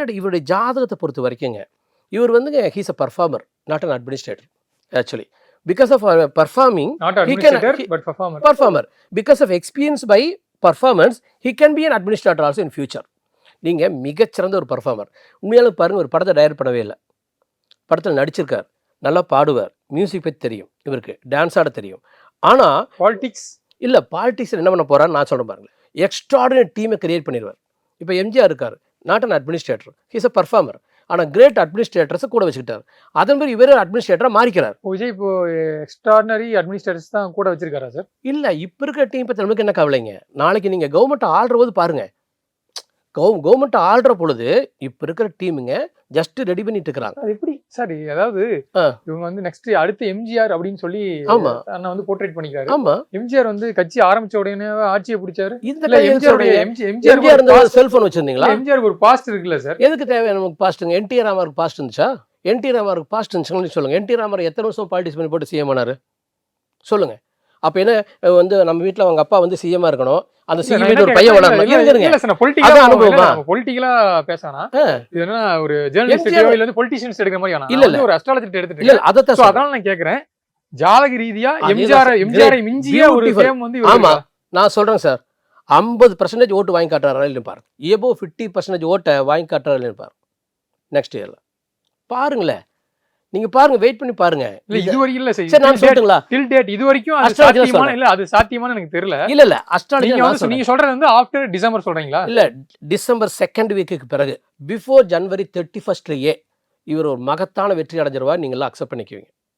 என்னடி இவருடைய ஜாதகத்தை பொறுத்த வரைக்குங்க இவர் வந்துங்க he's a performer not an administrator actually because of performing performer because of experience by performance he can be an administrator also in future நீங்கள் மிகச்சிறந்த ஒரு பர்ஃபார்மர் உண்மையாலும் பாருங்கள் ஒரு படத்தை டைரக்ட் பண்ணவே இல்லை. படத்தில் நடிச்சிருக்கார் நல்லா பாடுவார் மியூசிக் பற்றி தெரியும் இவருக்கு டான்ஸ் ஆட தெரியும். ஆனால் பாலிடிக்ஸ் இல்லை பாலிட்டிக்ஸ் என்ன பண்ண போறான்னு நான் சொல்கிறேன் பாருங்களேன். எக்ஸ்ட்ராடினரி டீமை கிரியேட் பண்ணிடுவார் இப்போ எம்ஜிஆர் இருக்கார். Not an administrator he's a performer ஆனால் கிரேட் அட்மினிஸ்ட்ரேட்டர்ஸை கூட வச்சுக்கிட்டார். அதன் பிறகு இவரே அட்மினிஸ்ட்ரேட்டராக மாறிக்கிறார். விஜய் இப்போ எக்ஸ்ட்ராடினரி அட்மினிஸ்ட்ரேட்டர்ஸ் தான் கூட வச்சிருக்காரா சார் இல்லை இப்போ இருக்கிற டீம் பற்றி நமக்கு என்ன கவலைங்க? நாளைக்கு நீங்கள் கவர்மெண்ட் ஆள்ற போது பாருங்க. கவு கவர்மெண்ட் ஆள்ற பொழுது இப்போ இருக்கிற டீமுங்க ஜஸ்ட் ரெடி பண்ணிட்டு இருக்கிறாங்க. அது எப்படி? சார் அதாவது. இவங்க வந்து நெக்ஸ்ட் அடுத்து எம்ஜிஆர் அப்படின்னு சொல்லி அண்ணா வந்து போர்ட்ரேட் பண்ணிக்கிறாரு. ஆமா. எம்ஜிஆர் வந்து கட்சி ஆரம்பிச்ச உடனே ஆட்சியை பிடிச்சாரு. இந்த இல்ல எம்ஜிஆர் செல்ஃபோன் வச்சிருந்தீங்களா? எம்ஜிஆர் ஒரு பாஸ்ட் இருக்குல்ல சார் எதுக்கு தேவை நமக்கு பாஸ்ட்டுங்க என்டி ராமருக்கு பாஸ்ட் இருந்துச்சா? என்டி ராமருக்கு பாஸ்ட் இருந்துச்சுன்னு சொல்லுங்க. என்டி ராமர் எத்தனை வருஷம் பாலிட்டிக்ஸ் பண்ணி போட்டு சிஎம் ஆனாரு? சொல்லுங்க. அப்போ என்ன வந்து நம்ம வீட்டில் அவங்க அப்பா வந்து சிஎம்மா இருக்கணும் அந்த சிஎம் ஒரு பையன் வளரணும் அதான் அனுபவமா? பொலிட்டிக்கலா பேசானா. இது என்ன ஒரு ஜேர்னலிஸ்ட் இல்ல வந்து பொலிட்டிஷியன்ஸ் எடுக்கிற மாதிரி இல்ல, இல்ல. ஒரு அஸ்ட்ராலஜிஸ்ட் எடுத்துட்டு இல்ல சொல்றேன். அதனால நான் கேக்குறேன் ஜாதக ரீதியா எம்ஜிஆர். எம்ஜிஆரை மிஞ்சிய ஒரு. ஃபேம் வந்து ஆமா? நான் சொல்றேன் சார் ஐம்பது பர்சன்டேஜ் ஓட்டு வாங்கி காட்டுறாரு இல்லைன்னு பாருங்க எபோ ஃபிஃப்டி பர்சன்டேஜ் ஓட்டை வாங்கி காட்டுறாரு இல்லைன்னு பாருங்க நெக்ஸ்ட் இயர்ல பாருங்களேன் நீங்க பாருங்க வெயிட் பண்ணி பாருங்க. இல்ல இது வரைக்கும் இல்ல சரி நான் சொல்லட்டுங்களா டில் டேட் இது வரைக்கும் அது சாத்தியமான. இல்ல அது சாத்தியமான எனக்கு தெரியல. இல்ல இல்ல அஸ்ட்ராலஜி நீங்க வந்து நீங்க சொல்றது வந்து ஆஃப்டர் டிசம்பர் சொல்றீங்களா? இல்ல டிசம்பர் செகண்ட் வீக்குக்கு பிறகு பிஃபோர் ஜனவரி தேர்ட்டி ஃபர்ஸ்ட்லயே இவர் ஒரு மகத்தான வெற்றி அடைஞ்சிருவார் நீங்களாம் அக்செப்ட் பண்ணிக்குவீங்க.